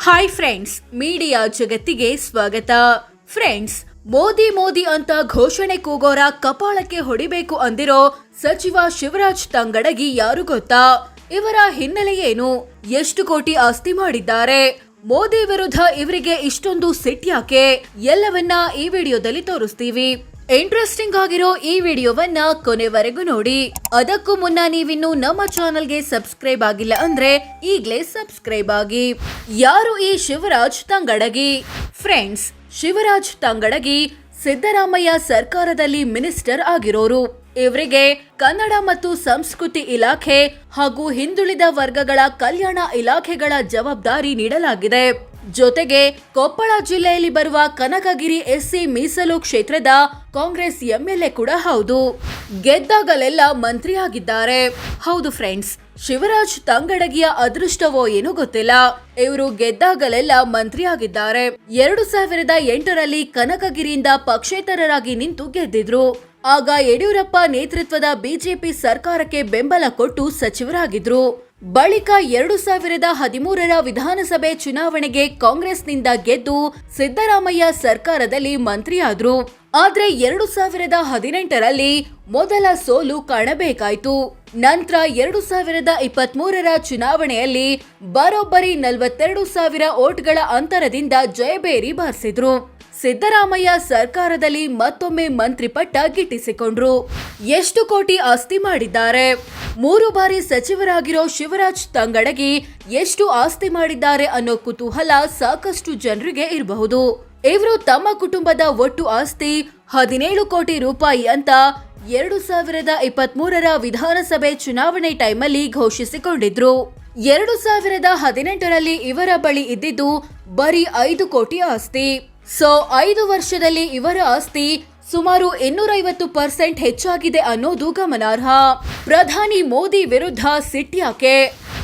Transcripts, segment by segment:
Hi friends media ಜಗತ್ತಿಗೆ ಸ್ವಾಗತ friends Modi Modi ಅಂತ ಘೋಷಣೆ ಕೂಗೋರ ಕಪಾಳಕ್ಕೆ ಹೊಡಿಬೇಕು ಅಂದಿರೋ ಸಚಿವ ಶಿವರಾಜ್ ತಂಗಡಗಿ ಯಾರು ಗೊತ್ತಾ ಇವರ ಹಿನ್ನೆಲೆ ಏನು ಎಷ್ಟು ಕೋಟಿ ಆಸ್ತಿ ಮಾಡಿದ್ದಾರೆ ಮೋದಿ ವಿರುದ್ಧ ಇವರಿಗೆ ಇಷ್ಟೊಂದು ಸಿಟ್ ಯಾಕೆ ಎಲ್ಲವನ್ನ ಈ ವಿಡಿಯೋದಲ್ಲಿ ತೋರಿಸ್ತೀವಿ ಇಂಟ್ರೆಸ್ಟಿಂಗ್ ಆಗಿರೋ ಈ ವಿಡಿಯೋವನ್ನ ಕೊನೆವರೆಗೂ ನೋಡಿ. ಅದಕ್ಕೂ ಮುನ್ನ ನೀವಿನ್ನು ನಮ್ಮ ಚಾನೆಲ್ಗೆ ಸಬ್ಸ್ಕ್ರೈಬ್ ಆಗಿಲ್ಲ ಅಂದ್ರೆ ಈಗ್ಲೇ ಸಬ್ಸ್ಕ್ರೈಬ್ ಆಗಿ. ಯಾರು ಈ ಶಿವರಾಜ್ ತಂಗಡಗಿ? ಫ್ರೆಂಡ್ಸ್ ಶಿವರಾಜ್ ತಂಗಡಗಿ ಸಿದ್ದರಾಮಯ್ಯ ಸರ್ಕಾರದಲ್ಲಿ ಮಿನಿಸ್ಟರ್ ಆಗಿರೋರು. ಇವರಿಗೆ ಕನ್ನಡ ಮತ್ತು ಸಂಸ್ಕೃತಿ ಇಲಾಖೆ ಹಾಗೂ ಹಿಂದುಳಿದ ವರ್ಗಗಳ ಕಲ್ಯಾಣ ಇಲಾಖೆಗಳ ಜವಾಬ್ದಾರಿ ನೀಡಲಾಗಿದೆ. ಜೊತೆಗೆ ಕೊಪ್ಪಳ ಜಿಲ್ಲೆಯಲ್ಲಿ ಬರುವ ಕನಕಗಿರಿ ಎಸ್ಸಿ ಮೀಸಲು ಕ್ಷೇತ್ರದ ಕಾಂಗ್ರೆಸ್ ಎಂಎಲ್ಎ ಕೂಡ ಹೌದು. ಗೆದ್ದಾಗಲೆಲ್ಲ ಮಂತ್ರಿಯಾಗಿದ್ದಾರೆ. ಹೌದು ಫ್ರೆಂಡ್ಸ್, ಶಿವರಾಜ್ ತಂಗಡಗಿಯ ಅದೃಷ್ಟವೋ ಏನೋ ಗೊತ್ತಿಲ್ಲ. ಇವರು ಗೆದ್ದಾಗಲೆಲ್ಲ ಮಂತ್ರಿಯಾಗಿದ್ದಾರೆ. ಎರಡು ಸಾವಿರದ ಎಂಟರಲ್ಲಿ ಕನಕಗಿರಿಯಿಂದ ಪಕ್ಷೇತರರಾಗಿ ನಿಂತು ಗೆದ್ದಿದ್ರು. ಆಗ ಯಡಿಯೂರಪ್ಪ ನೇತೃತ್ವದ ಬಿಜೆಪಿ ಸರ್ಕಾರಕ್ಕೆ ಬೆಂಬಲ ಕೊಟ್ಟು ಸಚಿವರಾಗಿದ್ರು. ಬಳಿಕ ಎರಡು ಸಾವಿರದ ಹದಿಮೂರರ ವಿಧಾನಸಭೆ ಚುನಾವಣೆಗೆ ಕಾಂಗ್ರೆಸ್ನಿಂದ ಗೆದ್ದು ಸಿದ್ದರಾಮಯ್ಯ ಸರ್ಕಾರದಲ್ಲಿ ಮಂತ್ರಿಯಾದ್ರು. ಆದ್ರೆ ಎರಡು ಸಾವಿರದ ಹದಿನೆಂಟರಲ್ಲಿ ಮೊದಲ ಸೋಲು ಕಾಣಬೇಕಾಯ್ತು. ನಂತರ ಎರಡು ಸಾವಿರದ ಇಪ್ಪತ್ತ್ ಮೂರರ ಚುನಾವಣೆಯಲ್ಲಿ ಬರೋಬ್ಬರಿ ನಲವತ್ತೆರಡು ಸಾವಿರ ಓಟ್ಗಳ ಅಂತರದಿಂದ ಜಯಬೇರಿ ಬಾರಿಸಿದ್ರು. ಸಿದ್ದರಾಮಯ್ಯ ಸರ್ಕಾರದಲ್ಲಿ ಮತ್ತೊಮ್ಮೆ ಮಂತ್ರಿ ಪಟ್ಟ ಗಿಟ್ಟಿಸಿಕೊಂಡ್ರು. ಎಷ್ಟು ಕೋಟಿ ಆಸ್ತಿ ಮಾಡಿದ್ದಾರೆ? ಮೂರು ಬಾರಿ ಸಚಿವರಾಗಿರೋ ಶಿವರಾಜ್ ತಂಗಡಗಿ ಎಷ್ಟು ಆಸ್ತಿ ಮಾಡಿದ್ದಾರೆ ಅನ್ನೋ ಕುತೂಹಲ ಸಾಕಷ್ಟು ಜನರಿಗೆ ಇರಬಹುದು. ಇವರು ತಮ್ಮ ಕುಟುಂಬದ ಒಟ್ಟು ಆಸ್ತಿ ಹದಿನೇಳು ಕೋಟಿ ರೂಪಾಯಿ ಅಂತ ಎರಡು ಸಾವಿರದ ಇಪ್ಪತ್ತ್ ಮೂರರ ವಿಧಾನಸಭೆ ಚುನಾವಣೆ ಟೈಮಲ್ಲಿ ಘೋಷಿಸಿಕೊಂಡಿದ್ರು. ಎರಡು ಸಾವಿರದ ಹದಿನೆಂಟರಲ್ಲಿ ಇವರ ಬಳಿ ಇದ್ದಿದ್ದು ಬರೀ ಐದು ಕೋಟಿ ಆಸ್ತಿ. ಸೊ ಐದು ವರ್ಷದಲ್ಲಿ ಇವರ ಆಸ್ತಿ ಸುಮಾರು ಇನ್ನೂರೈವತ್ತು ಪರ್ಸೆಂಟ್ ಹೆಚ್ಚಾಗಿದೆ ಅನ್ನೋದು ಗಮನಾರ್ಹ. ಪ್ರಧಾನಿ ಮೋದಿ ವಿರುದ್ಧ ಸಿಟ್ಯಾಕೆ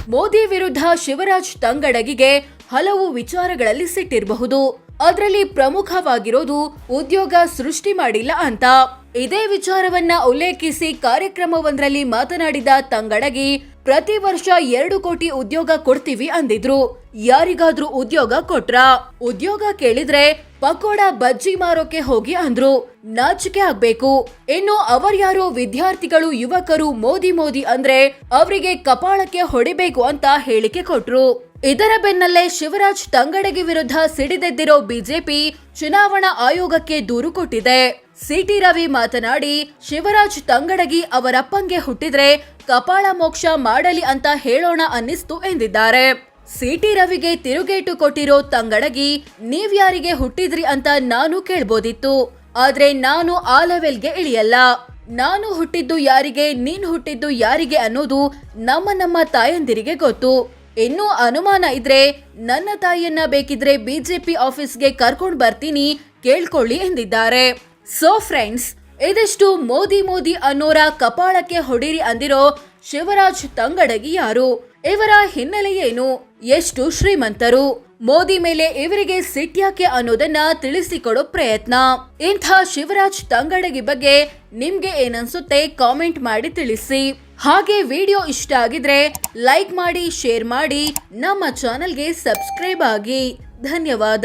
ಮೋದಿ ವಿರುದ್ಧ ಶಿವರಾಜ್ ತಂಗಡಗಿಗೆ ಹಲವು ವಿಚಾರಗಳಲ್ಲಿ ಸಿಟ್ಟಿರಬಹುದು ಅದರಲ್ಲಿ ಪ್ರಮುಖವಾಗಿರೋದು ಉದ್ಯೋಗ ಸೃಷ್ಟಿ ಮಾಡಿಲ್ಲ ಅಂತ. ಇದೇ ವಿಚಾರವನ್ನ ಉಲ್ಲೇಖಿಸಿ ಕಾರ್ಯಕ್ರಮವೊಂದರಲ್ಲಿ ಮಾತನಾಡಿದ ತಂಗಡಗಿ, ಪ್ರತಿ ವರ್ಷ ಎರಡು ಕೋಟಿ ಉದ್ಯೋಗ ಕೊಡ್ತೀವಿ ಅಂದಿದ್ರು. ಯಾರಿಗಾದ್ರೂ ಉದ್ಯೋಗ ಕೊಟ್ರ? ಉದ್ಯೋಗ ಕೇಳಿದ್ರೆ ಪಕೋಡ ಬಜ್ಜಿ ಮಾರೋಕೆ ಹೋಗಿ ಅಂದ್ರು, ನಾಚಿಕೆ ಆಗ್ಬೇಕು. ಇನ್ನು ಅವರ್ಯಾರೋ ವಿದ್ಯಾರ್ಥಿಗಳು, ಯುವಕರು ಮೋದಿ ಮೋದಿ ಅಂದ್ರೆ ಅವರಿಗೆ ಕಪಾಳಕ್ಕೆ ಹೊಡಿಬೇಕು ಅಂತ ಹೇಳಿಕೆ ಕೊಟ್ರು. ಇದರ ಬೆನ್ನಲ್ಲೇ ಶಿವರಾಜ್ ತಂಗಡಗಿ ವಿರುದ್ಧ ಸಿಡಿದೆದ್ದಿರೋ ಬಿಜೆಪಿ ಚುನಾವಣಾ ಆಯೋಗಕ್ಕೆ ದೂರು ಕೊಟ್ಟಿದೆ. ಸಿಟಿ ರವಿ ಮಾತನಾಡಿ, ಶಿವರಾಜ್ ತಂಗಡಗಿ ಅವರಪ್ಪಂಗೆ ಹುಟ್ಟಿದ್ರೆ ಕಪಾಳ ಮೋಕ್ಷ ಮಾಡಲಿ ಅಂತ ಹೇಳೋಣ ಅನ್ನಿಸ್ತು ಎಂದಿದ್ದಾರೆ. ಸಿಟಿ ರವಿಗೆ ತಿರುಗೇಟು ಕೊಟ್ಟಿರೋ ತಂಗಡಗಿ, ನೀವ್ಯಾರಿಗೆ ಹುಟ್ಟಿದ್ರಿ ಅಂತ ನಾನು ಕೇಳ್ಬೋದಿತ್ತು. ಆದ್ರೆ ನಾನು ಆ ಲೆವೆಲ್ಗೆ ಇಳಿಯಲ್ಲ. ನಾನು ಹುಟ್ಟಿದ್ದು ಯಾರಿಗೆ, ನೀನ್ ಹುಟ್ಟಿದ್ದು ಯಾರಿಗೆ ಅನ್ನೋದು ನಮ್ಮ ನಮ್ಮ ತಾಯಂದಿರಿಗೆ ಗೊತ್ತು. ಇನ್ನೂ ಅನುಮಾನ ಇದ್ರೆ ನನ್ನ ತಾಯಿಯನ್ನ ಬೇಕಿದ್ರೆ ಬಿಜೆಪಿ ಆಫೀಸ್ಗೆ ಕರ್ಕೊಂಡು ಬರ್ತೀನಿ ಕೇಳ್ಕೊಳ್ಳಿ ಎಂದಿದ್ದಾರೆ. ಸೊ ಫ್ರೆಂಡ್ಸ್ ಇದಿಷ್ಟು ಮೋದಿ ಮೋದಿ ಅನ್ನೋರ ಕಪಾಳಕ್ಕೆ ಹೊಡಿರಿ ಅಂದಿರೋ ಶಿವರಾಜ್ ತಂಗಡಗಿ ಯಾರು? ಇವರ ಹಿನ್ನೆಲೆ ಏನು ಎಷ್ಟು ಶ್ರೀಮಂತರು? ಮೋದಿ ಮೇಲೆ ಇವರಿಗೆ ಸಿಟ್ಯಾಕೆ ಅನ್ನೋದನ್ನ ತಿಳಿಸಿಕೊಡೋ ಪ್ರಯತ್ನ. ಇಂಥ ಶಿವರಾಜ್ ತಂಗಡಗಿ ಬಗ್ಗೆ ನಿಮ್ಗೆ ಏನನ್ಸುತ್ತೆ ಕಾಮೆಂಟ್ ಮಾಡಿ ತಿಳಿಸಿ. ಹಾಗೆ ವಿಡಿಯೋ ಇಷ್ಟ ಆಗಿದ್ರೆ ಲೈಕ್ ಮಾಡಿ, ಶೇರ್ ಮಾಡಿ, ನಮ್ಮ ಚಾನೆಲ್ಗೆ ಸಬ್ಸ್ಕ್ರೈಬ್ ಆಗಿ. ಧನ್ಯವಾದ.